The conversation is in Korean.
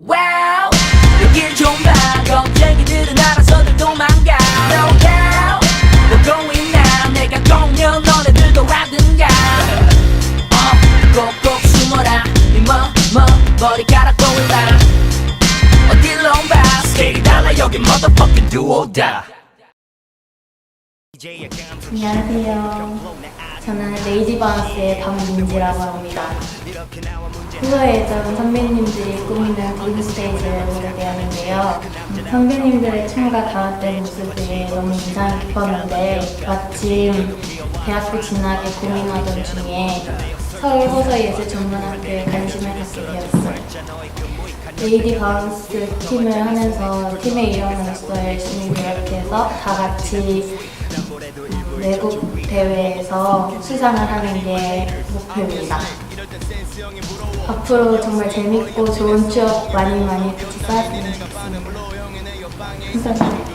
Wow. 여길 좀 봐 겁쟁이들은 알아서들 도망가. No doubt. We're going now. 내가 공연 너네들도 하든가. 어 꼭꼭 숨어라. 이뭐뭐 머리카락 보일라 어딜로 봐 스케일이 달라. 여기 motherfucking do or die 안녕하세요. 저는 레이디바운스의 박민지라고 합니다. 후보에전 선배님들이 꾸미는 빅스테이지를 보게 되었는데요. 음, 선배님들의 춤과 강화된 모습에 너무 인상 깊었는데 마침 대학교 진학에 고민하던 중에 서울호서예술전문학교에 관심을 갖게 되었어요. 레이디 바운스 팀을 하면서 팀의 일원으로서 열심히 노력해서 다 같이 음, 외국 대회에서 수상을 하는 게 목표입니다. 앞으로 정말 재밌고 좋은 추억 많이 많이 같이 쌓았으면 좋겠습니다. 감사합니다.